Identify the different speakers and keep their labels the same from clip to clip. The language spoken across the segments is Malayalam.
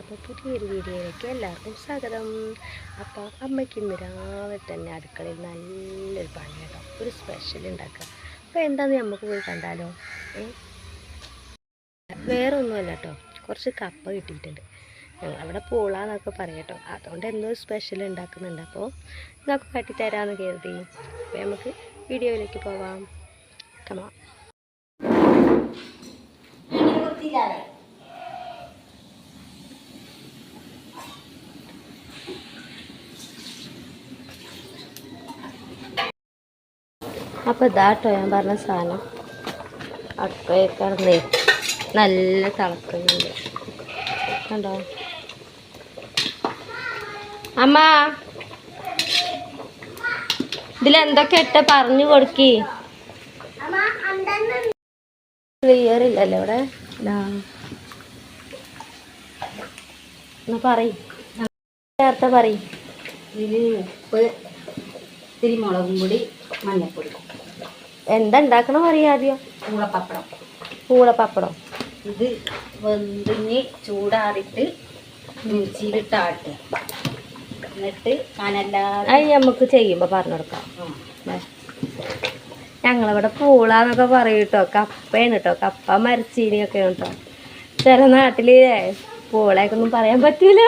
Speaker 1: അപ്പോൾ പുതിയൊരു വീഡിയോയിലേക്ക് എല്ലാവർക്കും സ്വാഗതം. അപ്പോൾ അമ്മയ്ക്ക് ഇന്ന് രാവിലെ തന്നെ അടുക്കളയിൽ നല്ലൊരു പണി കേട്ടോ. ഒരു സ്പെഷ്യൽ ഉണ്ടാക്കുക. അപ്പോൾ എന്താണെന്ന് നമുക്ക് പോയി കണ്ടാലോ? വേറെ ഒന്നുമല്ല കേട്ടോ. കുറച്ച് കപ്പ കിട്ടിയിട്ടുണ്ട്. അവിടെ പൂളാന്നൊക്കെ പറയും കേട്ടോ. അതുകൊണ്ട് എന്തോ സ്പെഷ്യൽ ഉണ്ടാക്കുന്നുണ്ട്. അപ്പോൾ നമുക്ക് കാട്ടിത്തരാമെന്ന് കരുതി. അപ്പോൾ നമുക്ക് വീഡിയോയിലേക്ക് പോവാം. കമാ അപ്പോൾ ഇതാട്ടോ ഞാൻ പറഞ്ഞ സാധനം. കിടന്നേ നല്ല തിളക്കുന്നുണ്ട് കണ്ടോ? അമ്മ. ഇതിലെന്തൊക്കെ ഇട്ട പറഞ്ഞു കൊടുക്കി? ക്ലിയർ ഇല്ലല്ലോ ഇവിടെ പറയും. പറയും.
Speaker 2: ഇതിൽ ഉപ്പ് ഇത്തിരി മുളകും പൊടി മഞ്ഞൾപ്പൊടി
Speaker 1: എന്താ ഉണ്ടാക്കണം അറിയാം ആദ്യം?
Speaker 2: പൂളപ്പപ്പടം.
Speaker 1: പൂളപ്പപ്പടം.
Speaker 2: ഇത് വെന്തിഞ്ഞ് ചൂടാറിട്ട് മിക്സിയിലിട്ട് ആട്ടുക. എന്നിട്ട് കനല്ലാതെ
Speaker 1: അത് നമുക്ക് ചെയ്യുമ്പോൾ പറഞ്ഞു കൊടുക്കാം. ഞങ്ങളിവിടെ പൂളാന്നൊക്കെ പറയും കേട്ടോ കപ്പയാണ് കേട്ടോ കപ്പ മരച്ചീനിയൊക്കെ കേട്ടോ ചില നാട്ടിൽ പൂളയൊക്കെ ഒന്നും പറയാൻ പറ്റൂല?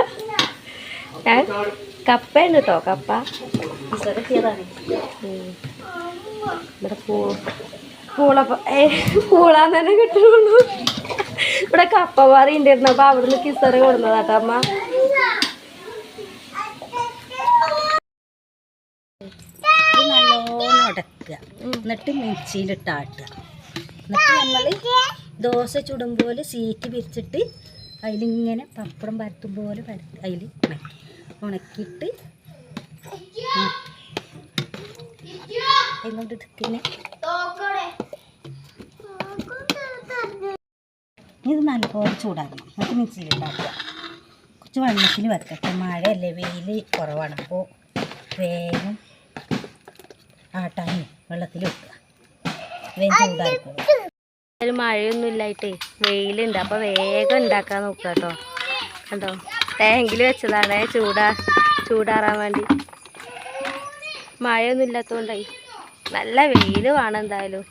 Speaker 1: കപ്പയാണ് കേട്ടോ കപ്പ. ഇവിടെ പൂ പൂള പൂളാന്ന് തന്നെ കിട്ടുന്നുള്ളൂ ഇവിടെ കപ്പ പറയുണ്ടായിരുന്നു അപ്പൊ അവിടുന്ന് കിസറ് കൊടുന്നതാട്ടോ അമ്മ.
Speaker 2: എന്നിട്ട് മിക്സിയിലിട്ട് ആട്ടുക എന്നിട്ട് നമ്മൾ ദോശ ചുടും പോലെ സീറ്റ് പിരിച്ചിട്ട് അതിലിങ്ങനെ പപ്പടം പരത്തും പോലെ പരത്തി അതിൽ ഉണക്കി ഉണക്കിയിട്ട് എന്നിട്ട് പിന്നെ ഇത് നല്ലപോലെ ചൂടാക്കണം. എന്നിട്ട് മിക്സിയിലിട്ടാക്കുക കുറച്ച് വെള്ളത്തിൽ വെക്കട്ടെ മഴയല്ലേ വെയിൽ കുറവാണ്. അപ്പോൾ വേഗം ആട്ടാനും വെള്ളത്തിൽ വെക്കുക. വേഗം ചൂടാക്കുക
Speaker 1: ഒരു മഴയൊന്നും ഇല്ലായിട്ടേ വെയിലുണ്ട്. അപ്പോൾ വേഗം ഉണ്ടാക്കാൻ നോക്കുക കേട്ടോ. കണ്ടോ? ടാങ്കിൽ വെച്ചതാണ്. ചൂടാ ചൂടാറാൻ വേണ്ടി. മഴയൊന്നും ഇല്ലാത്തതുകൊണ്ടായി നല്ല വെയിൽ വേണം എന്തായാലും.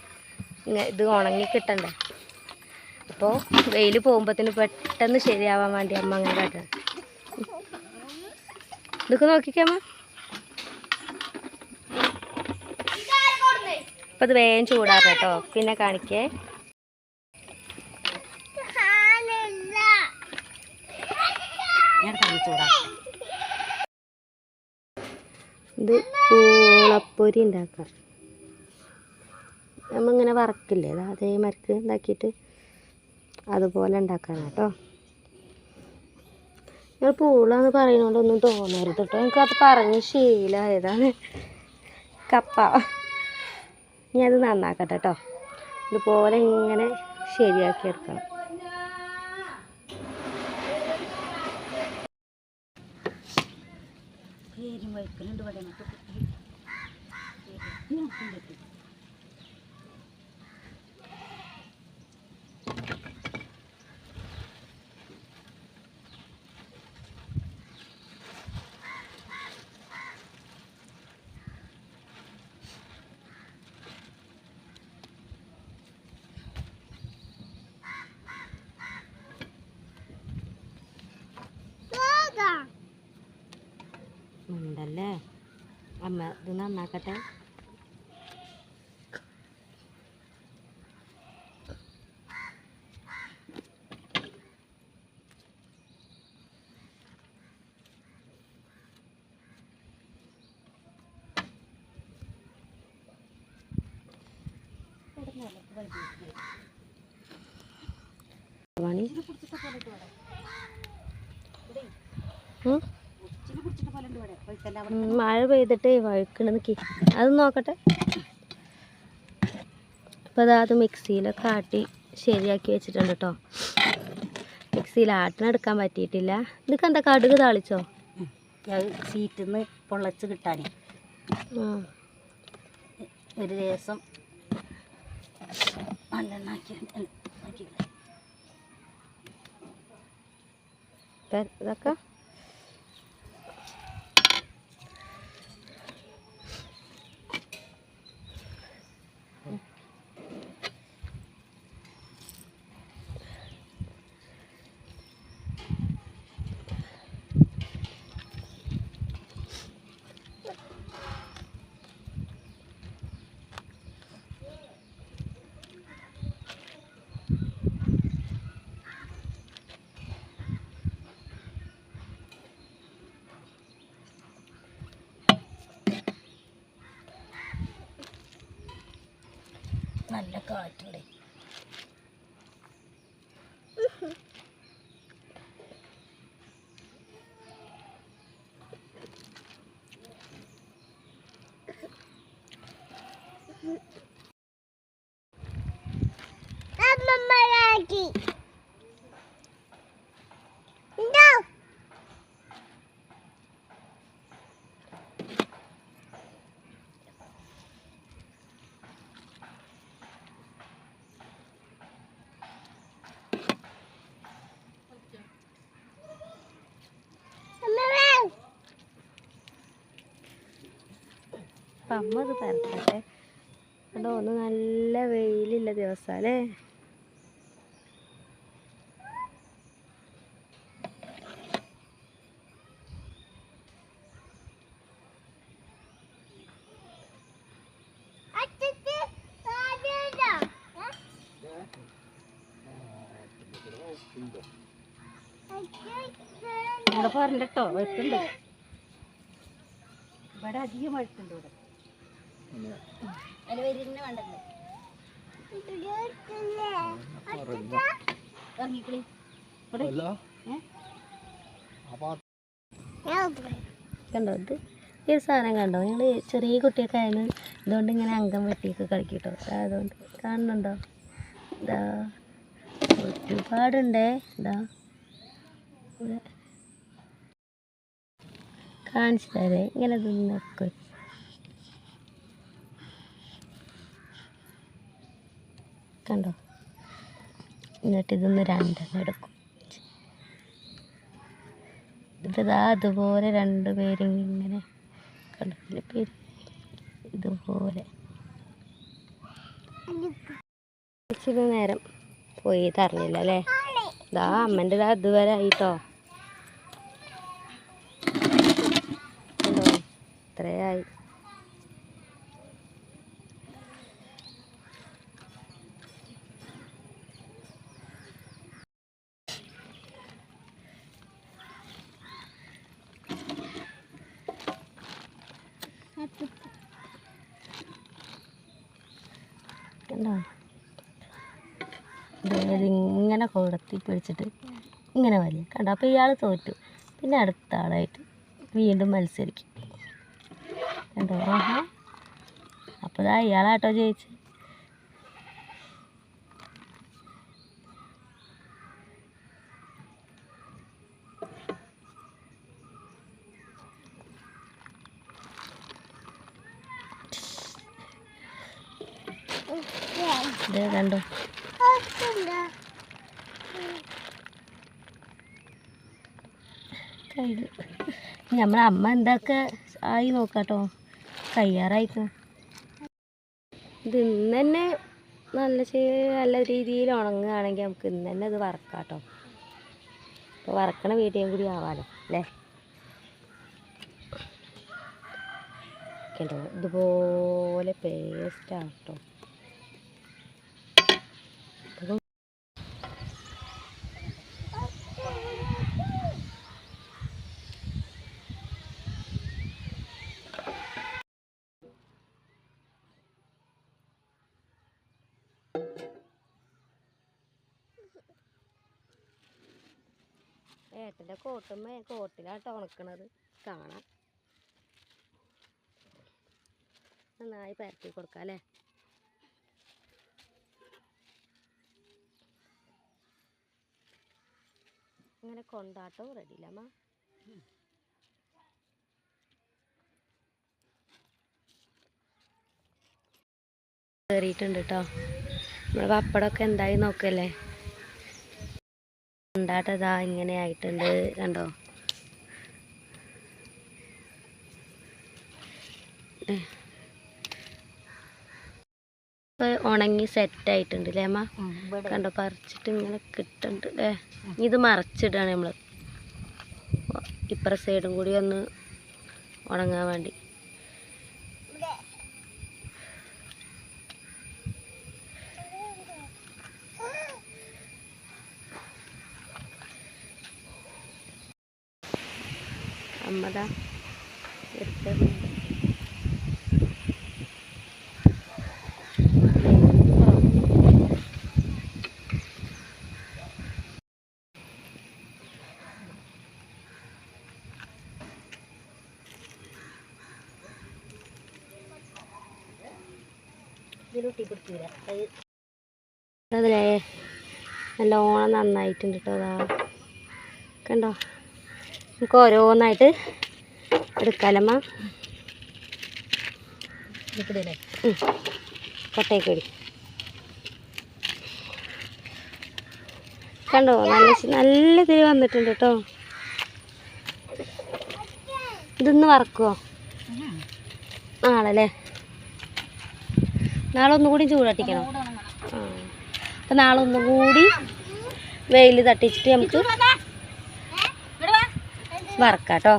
Speaker 1: ഇത് ഉണങ്ങി കിട്ടണ്ടേ. അപ്പോൾ വെയിൽ പോകുമ്പോഴത്തേന് പെട്ടെന്ന് ശരിയാവാൻ വേണ്ടി അമ്മ അങ്ങനെ കാട്ടുക ഇതൊക്കെ നോക്കിക്കമ്മ അപ്പം അത് വേഗം ചൂടാറ് കേട്ടോ. പിന്നെ കാണിക്കേ.
Speaker 2: ചൂടാക്കാം
Speaker 1: ഇത് പൂളപ്പൊരി ഉണ്ടാക്കാം. നമ്മളിങ്ങനെ വറക്കില്ലേ അത് മരക്ക് ഉണ്ടാക്കിയിട്ട് അതുപോലെ ഉണ്ടാക്കാൻ കേട്ടോ നിങ്ങൾ പൂളാന്ന് പറയുന്നതുകൊണ്ടൊന്നും തോന്നരുത് കേട്ടോ എനിക്കത് പറഞ്ഞ് ശീലമായതാണ് കപ്പ. ഇനി അത് നന്നാക്കട്ടെ കേട്ടോ ഇതുപോലെ ഇങ്ങനെ ശരിയാക്കി എടുക്കണം.
Speaker 2: പേരും വയ്ക്കലുണ്ട് ഇവിടെ നമുക്ക്
Speaker 1: ഉണ്ടല്ലേ അമ്മ ഇത് നന്നാക്കട്ടെ പണി മഴ പെയ്തിട്ട് വഴുക്കണെന്ന് കി അത് നോക്കട്ടെ. അപ്പോൾ അതാ അത് മിക്സിയിലൊക്കെ ആട്ടി ശരിയാക്കി വെച്ചിട്ടുണ്ട് കേട്ടോ മിക്സിയിൽ ആട്ടിനെടുക്കാൻ പറ്റിയിട്ടില്ല. ഇതൊക്കെ എന്താ കടുക് താളിച്ചോ?
Speaker 2: സീറ്റിൽ നിന്ന് പൊള്ളച്ച് കിട്ടാനേ. ഒരു ദിവസം നല്ലെണ്ണാക്കി
Speaker 1: ഇതൊക്കെ
Speaker 2: നല്ല കാറ്റുണ്ട്
Speaker 1: അപ്പം അമ്മ അത് പരത്തട്ടെ അതോ ഒന്ന് നല്ല വെയിലില്ല ദിവസം അല്ലേ
Speaker 2: ഇവിടെ പറഞ്ഞിട്ടോ വെട്ടുണ്ട് ഇവിടെ അധികം വഴുത്തുണ്ട് ഇവിടെ.
Speaker 1: കണ്ടോ ഇത്? ഈ സാധനം കണ്ടോ? ഞങ്ങൾ ചെറിയ കുട്ടിയൊക്കെ ആയാലും ഇതുകൊണ്ട് ഇങ്ങനെ അംഗം വെട്ടിയൊക്കെ കളിക്കിട്ടോ. അതുകൊണ്ട് കാണുന്നുണ്ടോ? ഇതാ ഒരുപാടുണ്ടേ. ഇതാ കാണിച്ചു തരേ ഇങ്ങനെ തിന്നൊക്കെ കണ്ടോ? എന്നിട്ട് ഇതൊന്ന് രണ്ടെണ്ണം എടുക്കും. ഇതാ അതുപോലെ രണ്ട് പേരും ഇങ്ങനെ കണ്ടോ. പേര് ഇതുപോലെ. ഇച്ചിരി നേരം പോയി തറഞ്ഞില്ല അല്ലേ? ഇതാ അമ്മന്റെ ഇതാ ഇതുവരെ ആയിട്ടോ. ഇത്രയായി. കണ്ടോ ഇങ്ങനെ കൊടുത്തി പിടിച്ചിട്ട് ഇങ്ങനെ വലിയ കണ്ടോ? അപ്പോൾ ഇയാൾ തോറ്റു. പിന്നെ അടുത്ത ആളായിട്ട് വീണ്ടും മത്സരിക്കും. കണ്ടോ? ആഹാ. അപ്പോൾ ഇയാളാട്ടോ ജയിച്ച് ഇതേ കണ്ടോ? നമ്മളെ അമ്മ എന്തൊക്കെ ആയി നോക്കാട്ടോ. കയ്യാറായിക്കോ ഇത് ഇന്ന് തന്നെ നല്ല നല്ല രീതിയിൽ ഉണങ്ങുകയാണെങ്കിൽ നമുക്ക് ഇന്ന് തന്നെ ഇത് വറക്കാട്ടോ. ഇപ്പോൾ വറക്കണ വീഡിയോയും കൂടി ആവാലോ അല്ലേ? കണ്ടോ? ഇതുപോലെ പേസ്റ്റ് ഏട്ടന്റെ കോട്ടുമ്മ കോട്ടിലാട്ടോ ഉണക്കണത്. കാണാം. നന്നായി പരത്തി കൊടുക്കാം ഇങ്ങനെ കൊണ്ടാട്ടം റെഡിയില്ലമ്മ കയറിയിട്ടുണ്ട് കേട്ടോ നമ്മുടെ പപ്പടമൊക്കെ എന്തായി നോക്കല്ലേ? ഉണ്ടാട്ടതാ ഇങ്ങനെ ആയിട്ടുണ്ട്. കണ്ടോ? ഉണങ്ങി സെറ്റ് ആയിട്ടുണ്ട് അല്ലേ അമ്മ? കണ്ടോ പറിച്ചിട്ട് ഇങ്ങനെ കിട്ടുന്നുണ്ട് അല്ലേ ഇത് മറച്ചിടാണ് നമ്മൾ ഇപ്പുറ സൈഡും കൂടി ഒന്ന് ഉണങ്ങാൻ വേണ്ടി. അമ്മതാ എടുത്തത്
Speaker 2: ഇതിലൊട്ടി പിടിക്കൂല അത്
Speaker 1: അതിലേ നല്ലോണം നന്നായിട്ടുണ്ട് കേട്ടോ അതാ കണ്ടോ? നമുക്ക് ഓരോന്നായിട്ട് എടുക്കാലമ്മ. കൊട്ടയ്ക്ക് കണ്ടോ? നല്ല നല്ല ഇതിൽ വന്നിട്ടുണ്ട് കേട്ടോ ഇതൊന്ന് വറക്കുവോ? നാളല്ലേ? നാളെ ഒന്നും കൂടി ചൂടട്ടിക്കണം. ആ. അപ്പം നാളെ ഒന്നും കൂടി വെയിൽ തട്ടിച്ചിട്ട് നമുക്ക് വറക്കാം കേട്ടോ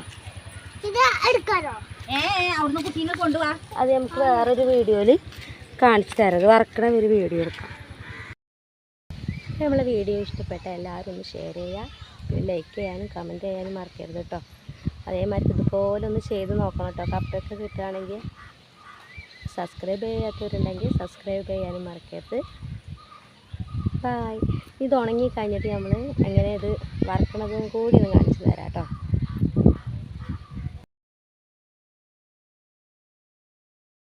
Speaker 2: ഏ ഏ, അവിടുന്ന് കുട്ടീനെ കൊണ്ടുപോവാ
Speaker 1: അത് നമുക്ക് വേറൊരു വീഡിയോയിൽ കാണിച്ചു തരാം. അത് വറക്കണ ഒരു വീഡിയോ എടുക്കാം. നമ്മളെ വീഡിയോ ഇഷ്ടപ്പെട്ട എല്ലാവരും ഒന്ന് ഷെയർ ചെയ്യുക. പിന്നെ ലൈക്ക് ചെയ്യാനും കമന്റ് ചെയ്യാനും മറക്കരുത് കേട്ടോ അതേമാതിരി ഇതുപോലെ ഒന്ന് ചെയ്ത് നോക്കണം കേട്ടോ കപ്പൊക്കെ കിട്ടുകയാണെങ്കിൽ സബ്സ്ക്രൈബ് ചെയ്യാത്തവരുണ്ടെങ്കിൽ സബ്സ്ക്രൈബ് ചെയ്യാനും മറക്കരുത്. ബായ് ഇത് ഉണങ്ങി കഴിഞ്ഞിട്ട് നമ്മൾ എങ്ങനെ ഇത് വറക്കണതും കൂടി ഒന്ന് കാണിച്ചു തരാം